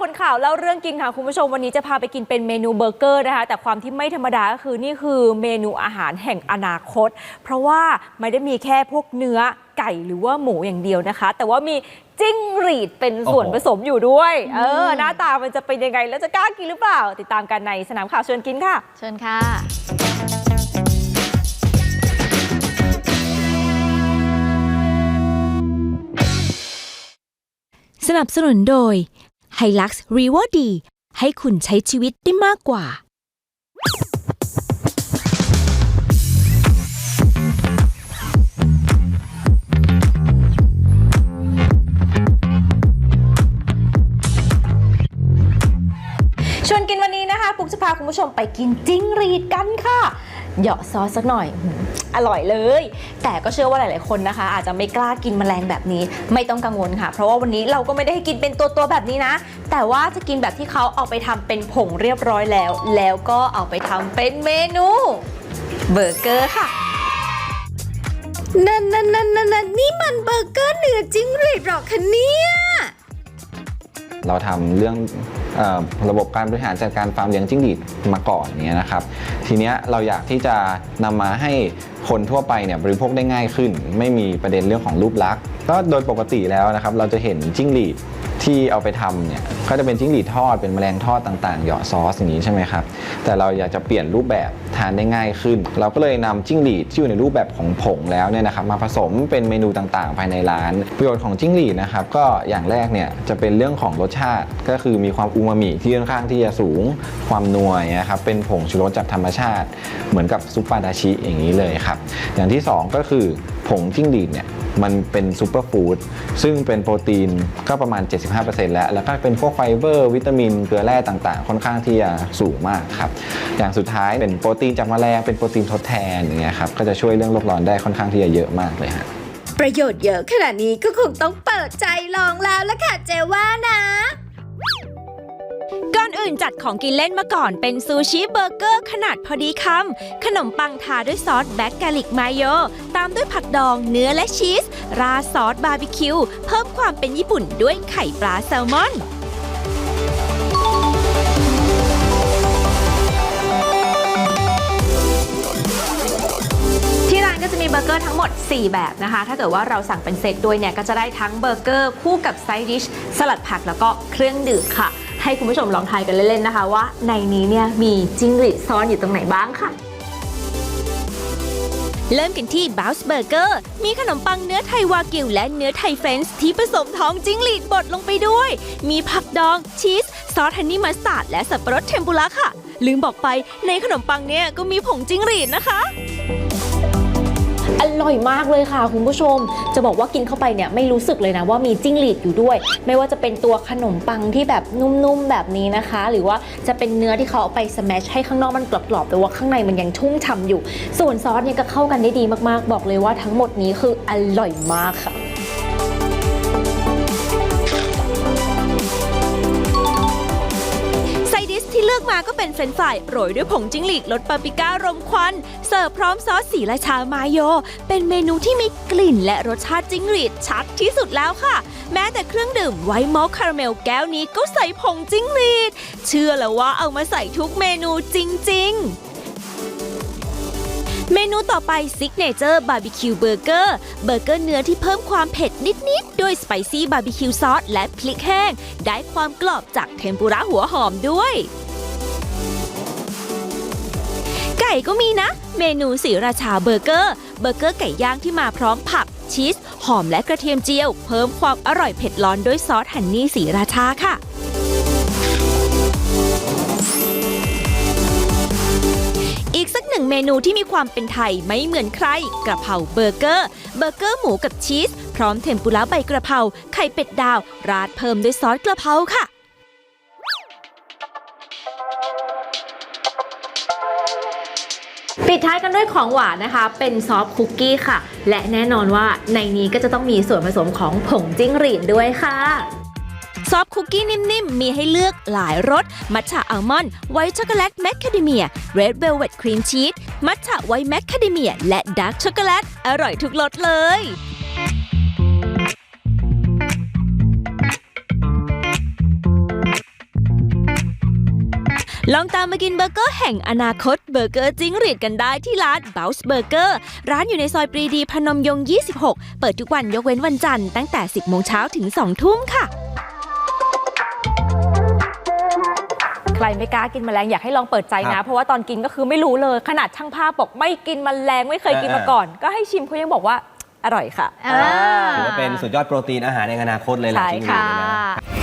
คนข่าวเล่าเรื่องกินค่ะคุณผู้ชมวันนี้จะพาไปกินเป็นเมนูเบอร์เกอร์นะคะแต่ความที่ไม่ธรรมดาก็คือนี่คือเมนูอาหารแห่งอนาคต เพราะว่าไม่ได้มีแค่พวกเนื้อไก่หรือว่าหมูอย่างเดียวนะคะ แต่ว่ามีจิ้งหรีดเป็นส่วนโอ้โหผสมอยู่ด้วยเออหน้าตามันจะเป็นยังไงแล้วจะกล้ากินหรือเปล่า ติดตามกันในสนามข่าวชวนกินค่ะ เชิญค่ะสนับสนุนโดย h i l u x r e w a r d ดีให้คุณใช้ชีวิตได้มากกว่า ชวนกินวันนี้นะคะปุ๊กจะพาคุณผู้ชมไปกินจิ้งหรีดกันค่ะ เหยาะซอสสักหน่อย อร่อยเลย แต่ก็เชื่อว่าหลาย ๆ คนนะคะ อาจจะไม่กล้ากินแมลงแบบนี้ ไม่ต้องกังวลค่ะ เพราะว่าวันนี้เราก็ไม่ได้ให้กินเป็นตัว ๆ แบบนี้นะ แต่ว่าจะกินแบบที่เขาเอาไปทำเป็นผงเรียบร้อยแล้ว แล้วก็เอาไปทำเป็นเมนูเบอร์เกอร์ค่ะนั่นนั่นนั่นนั่นนั่นนี่มันเบอร์เกอร์เนื้อจิ้งหรีดหรอคะเนี่ย เราทำเรื่องอระบบการบริหารจัดการฟาร์มเลี้ยงจิ้งหรีดมาก่อนเนี้ยนะครับ ทีเนี้ยเราอยากที่จะนำมาให้คนทั่วไปเนี่ยบริโภคได้ง่ายขึ้น ไม่มีประเด็นเรื่องของรูปลักษณ์ก็โดยปกติแล้วนะครับ เราจะเห็นจิ้งหรีด ที่เอาไปทำเนี่ยก็จะเป็นจิ้งหรีดทอดเป็นแมลงทอดต่างๆ เหยาะซอสอย่างนี้ใช่ไหมครับ แต่เราอยากจะเปลี่ยนรูปแบบทานได้ง่ายขึ้น เราก็เลยนำจิ้งหรีดที่อยู่ในรูปแบบของผงแล้วเนี่ยนะครับมาผสมเป็นเมนูต่างๆ ภายในร้าน ประโยชน์ของจิ้งหรีดนะครับก็อย่างแรกเนี่ยจะเป็นเรื่องของรสชาติ ก็คือมีความอูมามิที่ค่อนข้างที่จะสูงความนัวนะครับเป็นผงชูรสจากธรรมชาติ เหมือนกับซุปปาดาชิอย่างนี้เลยครับอย่างที่สองก็คือผงจิ้งหรีดเนี่ย มันเป็นซูเปอร์ฟู้ดซึ่งเป็นโปรตีนก็ประมาณ 75%แล้ว แล้วก็เป็นพวกไฟเบอร์ วิตามิน เกลือแร่ต่างๆ ค่อนข้างที่จะสูงมากครับ อย่างสุดท้ายเป็นโปรตีนจากแมลงเป็นโปรตีนทดแทนอย่างเงี้ยครับก็จะช่วยเรื่องโลกร้อนได้ค่อนข้างที่จะเยอะมากเลยฮะประโยชน์เยอะขนาดนี้ก็คงต้องเปิดใจลองแล้วละค่ะเจว่านะ อื่นจัดของกินเล่นมาก่อนเป็นซูชิเบอร์เกอร์ขนาดพอดีคำ ขนมปังทาด้วยซอสแบล็กกาลิกมายโย ตามด้วยผักดองเนื้อและชีส ราซอสบาร์บีคิว เพิ่มความเป็นญี่ปุ่นด้วยไข่ปลาแซลมอนที่ร้านก็จะมีเบอร์เกอร์ทั้งหมด 4 แบบนะคะ ถ้าเกิดว่าเราสั่งเป็นเซตด้วยเนี่ย ก็จะได้ทั้งเบอร์เกอร์คู่กับไซดิช สลัดผักแล้วก็เครื่องดื่มค่ะ ให้คุณผู้ชมลองทายกันเล่นๆนะคะ ว่าในนี้เนี่ยมีจิ้งหรีดซ้อนอยู่ตรงไหนบ้างค่ะ เริ่มกันที่บ b o u n c e Burger มีขนมปังเนื้อไทยวากิวและเนื้อไทยเฟรนช์ที่ผสมท้องจิ้งหรีดบดลงไปด้วย มีผักดอง ชีส ซอสฮันนี่มัสตาร์ดและสับปะรดเทมปุระค่ะ ลืมบอกไปในขนมปังเนี่ยก็มีผงจิ้งหรีดนะคะ ร่อยมากเลยค่ะคุณผู้ชม จะบอกว่ากินเข้าไปเนี่ยไม่รู้สึกเลยนะว่ามีจิ้งหรีดอยู่ด้วย ไม่ว่าจะเป็นตัวขนมปังที่แบบนุ่มๆแบบนี้นะคะ หรือว่าจะเป็นเนื้อที่เขาเอาไปสแมชให้ข้างนอกมันกรอบๆแต่ว่าข้างในมันยังชุ่มฉ่ำอยู่ ส่วนซอสเนี่ยก็เข้ากันได้ดีมากๆ บอกเลยว่าทั้งหมดนี้คืออร่อยมากค่ะ มาก็เป็นเฟรนฟรายโรยด้วยผงจิ้งหรีดรสปาปริก้ารมควัน เสิร์ฟพร้อมซอสสีราชามาโย เป็นเมนูที่มีกลิ่นและรสชาติจิ้งหรีดชัดที่สุดแล้วค่ะ แม้แต่เครื่องดื่มไวท์มอลคาราเมลแก้วนี้ก็ใส่ผงจิ้งหรีด เชื่อแล้วว่าเอามาใส่ทุกเมนูจริง ๆเมนูต่อไปซิกเนเจอร์บาร์บีคิวเบอร์เกอร์เบอร์เกอร์เนื้อที่เพิ่มความเผ็ดนิด ๆ ด้วยสไปซี่บาร์บีคิวซอสและพริกแห้ง ได้ความกรอบจากเทมปุระหัวหอมด้วย ก่ก็มีนะ เมนูสีราชาเบอร์เกอร์ เบอร์เกอร์ไก่ย่างที่มาพร้อมผัก ชีส หอมและกระเทียมเจียว เพิ่มความอร่อยเผ็ดร้อนด้วยซอสฮันนี่สีราชาค่ะอีกสักหนึ่งเมนูที่มีความเป็นไทยไม่เหมือนใคร กระเพราเบอร์เกอร์ เบอร์เกอร์หมูกับชีส พร้อมเทมปุระใบกระเพราไข่เป็ดดาว ราดเพิ่มด้วยซอสกระเพราค่ะ ปิดท้ายกันด้วยของหวานนะคะ เป็นซอฟคุกกี้ค่ะ และแน่นอนว่าในนี้ก็จะต้องมีส่วนผสมของผงจิ้งหรีดด้วยค่ะซอฟคุกกี้นิ่มๆ มีให้เลือกหลายรส มัทฉะอัลมอนด์ ไวท์ช็อกโกแลตแมคคาเดเมีย เรดเวลเวตครีมชีส มัทฉะไวท์แมคคาเดเมีย และดาร์กช็อกโกแลต อร่อยทุกรสเลย ลองตามมากินเบอร์เกอร์แห่งอนาคตเบอร์เกอร์จิ้งหรีดกันได้ที่ร้าน Bounce Burger ร้านอยู่ในซอยปรีดีพนมยงค์26 เปิดทุกวันยกเว้นวันจันทร์ตั้งแต่ 10 โมงเช้าถึง 2 ทุ่มค่ะ ใครไม่กล้ากินแมลงอยากให้ลองเปิดใจครันะ บเพราะว่าตอนกินก็คือไม่รู้เลยขนาดช่างภาพบอกไม่กินแมลงไม่เคยกินเออมาก่อน ก็ให้ชิมเขายังบอกว่าอร่อยค่ะ อ่า ถือว่าเป็นสุดยอดโปรตีนอาหารในอนาคตเลยแหละใช่ จริงๆค่ะ เลยนะ